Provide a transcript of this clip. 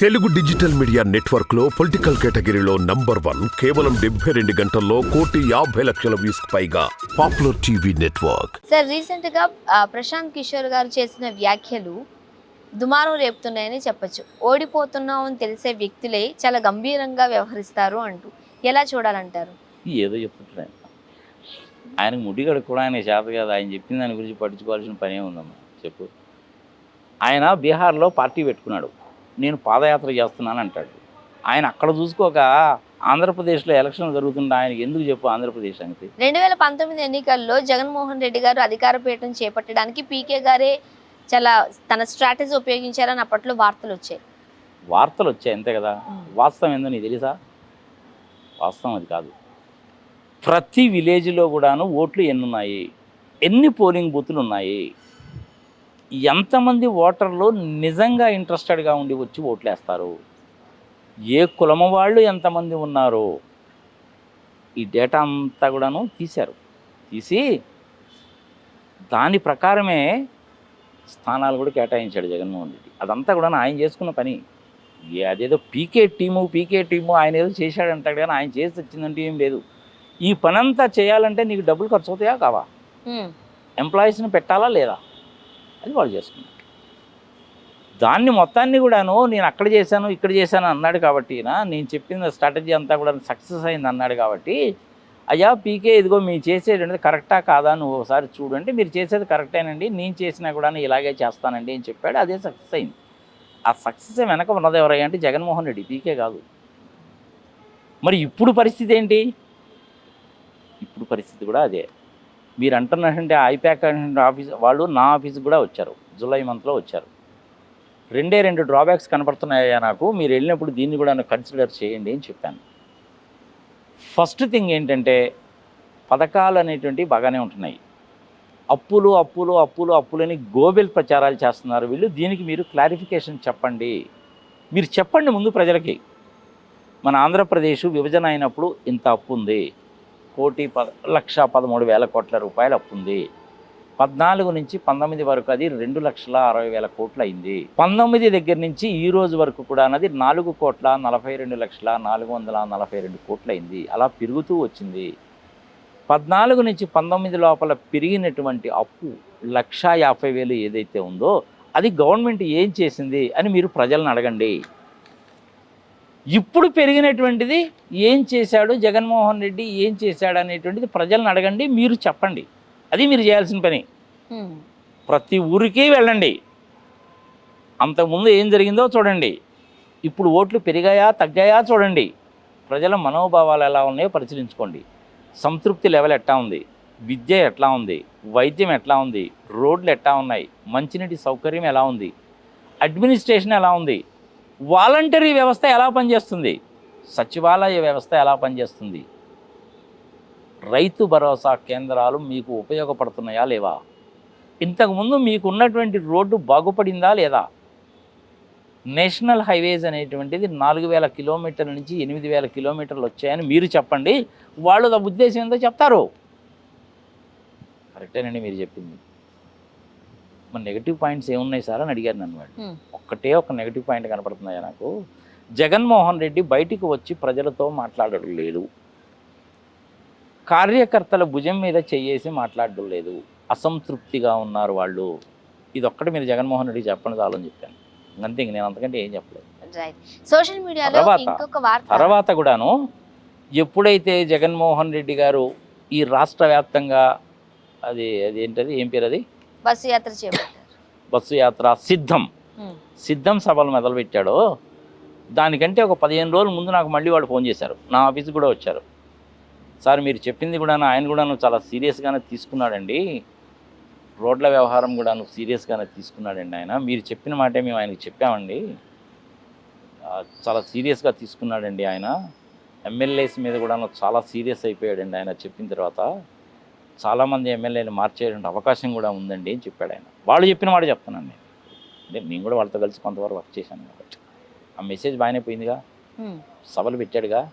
Telugu digital media నెట్వర్క్లో political కేటగిరీలో number one కేవలం డెబ్బై రెండు గంటల్లో కోటి యాభై లక్షల వ్యూస్ పైగా పాపులర్ టీవీ నెట్వర్క్. సార్ రీసెంట్గా ఆ, ప్రశాంత్ కిషోర్ గారు చేసిన వ్యాఖ్యలు దుమారం రేపుతున్నాయని చెప్పొచ్చు. ఓడిపోతున్నాం అని తెలిసే వ్యక్తులే చాలా గంభీరంగా వ్యవహరిస్తారు అంటూ ఎలా చూడాలంటారు? ఏదో చెప్తుంటాడు ఆయన ఆయనకు ముడి కూడా ఆయన చేత కాదు. ఆయన చెప్పిన దాని గురించి పట్టించుకోవాల్సిన పనే ఉందమ్మా. చెప్పు. ఆయన బీహార్లో పార్టీ పెట్టుకున్నాడు. నేను పాదయాత్ర చేస్తున్నాను అంటాడు. ఆయన అక్కడ చూసుకోక ఆంధ్రప్రదేశ్లో ఎలక్షన్ జరుగుతుంటే ఆయనకి ఎందుకు చెప్పు ఆంధ్రప్రదేశ్ సంగతి రెండు వేల పంతొమ్మిది ఎన్నికల్లో జగన్మోహన్ రెడ్డి గారు అధికార పీఠం చేపట్టడానికి పీకే గారే చాలా తన స్ట్రాటజీ ఉపయోగించారని అప్పట్లో వార్తలు వచ్చాయి. వార్తలు వచ్చాయి అంతే కదా? వాస్తవం ఏందో నీకు తెలుసా? వాస్తవం అది కాదు. ప్రతి విలేజ్లో కూడాను ఓట్లు ఎన్ని ఉన్నాయి ఎన్ని పోలింగ్ బూతులు ఉన్నాయి ఎంతమంది ఓటర్లు నిజంగా ఇంట్రెస్టెడ్గా ఉండి వచ్చి ఓట్లేస్తారు? ఏ కులమ వాళ్ళు ఎంతమంది ఉన్నారో? ఈ డేటా అంతా కూడాను తీశారు. తీసి దాని ప్రకారమే స్థానాలు కూడా కేటాయించాడు జగన్మోహన్ రెడ్డి. అదంతా కూడా ఆయన చేసుకున్న పని. అదేదో పీకే టీము పీకే టీము ఆయన ఏదో చేశాడంటాడు కానీ ఆయన చేసి వచ్చిందంటే ఏం లేదు. ఈ పనంతా చేయాలంటే నీకు డబ్బులు ఖర్చు అవుతాయా కావా. ఎంప్లాయీస్ని పెట్టాలా లేదా? అది వాళ్ళు చేసుకున్నాడు. దాన్ని మొత్తాన్ని కూడాను నేను అక్కడ చేశాను ఇక్కడ చేశాను అన్నాడు కాబట్టి నేను చెప్పిన స్ట్రాటజీ అంతా కూడా సక్సెస్ అయింది అన్నాడు కాబట్టి అయ్యా పీకే ఇదిగో మీరు చేసేది కరెక్టా కాదా నువ్వు ఒకసారి చూడండి మీరు చేసేది కరెక్టేనండి నేను చేసినా కూడా ఇలాగే చేస్తానండి అని చెప్పాడు అదే సక్సెస్ అయింది. ఆ సక్సెస్ వెనక ఉన్నది ఎవరయ్యా అంటే జగన్మోహన్ రెడ్డి పీకే కాదు. మరి ఇప్పుడు పరిస్థితి ఏంటి? ఇప్పుడు పరిస్థితి కూడా అదే. మీరు అంటున్నటువంటి ఐప్యాక్ ఆఫీస్ వాళ్ళు నా ఆఫీస్కి కూడా వచ్చారు. జూలై మంత్లో వచ్చారు. రెండే రెండు డ్రాబ్యాక్స్ కనపడుతున్నాయా నాకు? మీరు వెళ్ళినప్పుడు దీన్ని కూడా కన్సిడర్ చేయండి అని చెప్పాను. ఫస్ట్ థింగ్ ఏంటంటే పథకాలు అనేటువంటివి బాగానే ఉంటున్నాయి. అప్పులు అప్పులు అప్పులు అప్పులని గోబెల్ ప్రచారాలు చేస్తున్నారు. వీళ్ళు దీనికి మీరు క్లారిఫికేషన్ చెప్పండి. మీరు చెప్పండి ముందు ప్రజలకి. మన ఆంధ్రప్రదేశ్ విభజన అయినప్పుడు ఇంత అప్పు ఉంది. కోటి పద లక్ష పదమూడు వేల కోట్ల రూపాయలు అప్పు ఉంది పద్నాలుగు నుంచి పంతొమ్మిది వరకు అది రెండు లక్షల అరవై వేల కోట్లు అయింది. పంతొమ్మిది దగ్గర నుంచి ఈ రోజు వరకు కూడా అన్నది నాలుగు కోట్ల నలభై రెండు లక్షల నాలుగు వందల నలభై రెండు కోట్లు అయింది. అలా పెరుగుతూ వచ్చింది. పద్నాలుగు నుంచి పంతొమ్మిది లోపల పెరిగినటువంటి అప్పు లక్ష యాభై వేలు ఏదైతే ఉందో అది గవర్నమెంట్ ఏం చేసింది అని మీరు ప్రజలను అడగండి. ఇప్పుడు పెరిగినటువంటిది ఏం చేశాడు? జగన్మోహన్ రెడ్డి ఏం చేశాడు అనేటువంటిది ప్రజలను అడగండి మీరు చెప్పండి. అది మీరు చేయాల్సిన పని. ప్రతి ఊరికి వెళ్ళండి. అంతకుముందు ఏం జరిగిందో చూడండి. ఇప్పుడు ఓట్లు పెరిగాయా తగ్గాయా చూడండి. ప్రజల మనోభావాలు ఎలా ఉన్నాయో పరిశీలించుకోండి. సంతృప్తి లెవెల్ ఎట్లా ఉంది? విద్య ఎట్లా ఉంది? వైద్యం ఎట్లా ఉంది? రోడ్లు ఎట్లా ఉన్నాయి? మంచినీటి సౌకర్యం ఎలా ఉంది? అడ్మినిస్ట్రేషన్ ఎలా ఉంది? వాలంటరీ వ్యవస్థ ఎలా పనిచేస్తుంది? సచివాలయ వ్యవస్థ ఎలా పనిచేస్తుంది? రైతు భరోసా కేంద్రాలు మీకు ఉపయోగపడుతున్నాయా లేవా? ఇంతకుముందు మీకు ఉన్నటువంటి రోడ్డు బాగుపడిందా లేదా? నేషనల్ హైవేస్ అనేటువంటిది నాలుగు వేల కిలోమీటర్ల నుంచి ఎనిమిది వేల కిలోమీటర్లు వచ్చాయని మీరు చెప్పండి. వాళ్ళు ఉద్దేశం ఏందో చెప్తారు. కరెక్టేనండి మీరు చెప్పింది. మన నెగిటివ్ పాయింట్స్ ఏమున్నాయి సార్ అని అడిగారు నన్ను వాడు. ఒక్కటే ఒక నెగిటివ్ పాయింట్ కనపడుతున్నాయా నాకు? జగన్మోహన్ రెడ్డి బయటికి వచ్చి ప్రజలతో మాట్లాడడం లేదు. కార్యకర్తల భుజం మీద చెయ్యేసి మాట్లాడడం లేదు. అసంతృప్తిగా ఉన్నారు వాళ్ళు. ఇది ఒక్కటి మీరు జగన్మోహన్ రెడ్డి చెప్పండి చాలని చెప్పాను. అంతే ఇంక నేను అంతకంటే ఏం చెప్పలేదు. సోషల్ మీడియాలో వార్త. తర్వాత కూడాను ఎప్పుడైతే జగన్మోహన్ రెడ్డి గారు ఈ రాష్ట్ర వ్యాప్తంగా అది అది ఏంటది? ఏం పేరు అది? బస్సు యాత్ర చేపట్టారు బస్సు యాత్ర సిద్ధం. సిద్ధం సభలు మొదలుపెట్టాడో దానికంటే ఒక పదిహేను రోజుల ముందు నాకు మళ్ళీ వాళ్ళు ఫోన్ చేశారు. నా ఆఫీస్కి కూడా వచ్చారు. సార్ మీరు చెప్పింది కూడా ఆయన కూడాను చాలా సీరియస్గానే తీసుకున్నాడండి. రోడ్ల వ్యవహారం కూడాను సీరియస్గానే తీసుకున్నాడండి ఆయన. మీరు చెప్పిన మాటే మేము ఆయనకి చెప్పామండి. చాలా సీరియస్గా తీసుకున్నాడండి ఆయన. ఎమ్మెల్యేస్ మీద కూడాను చాలా సీరియస్ అయిపోయాడండి ఆయన చెప్పిన తర్వాత. చాలామంది ఎమ్మెల్యేలు మార్చేటువంటి అవకాశం కూడా ఉందండి అని చెప్పాడు ఆయన. వాళ్ళు చెప్పిన మాట చెప్తున్నాను నేను. అంటే నేను కూడా వాళ్ళతో కలిసి కొంతవరకు వర్క్ చేశాను కాబట్టి. ఆ మెసేజ్ బాగానే పోయిందిగా. సభలు పెట్టాడుగా.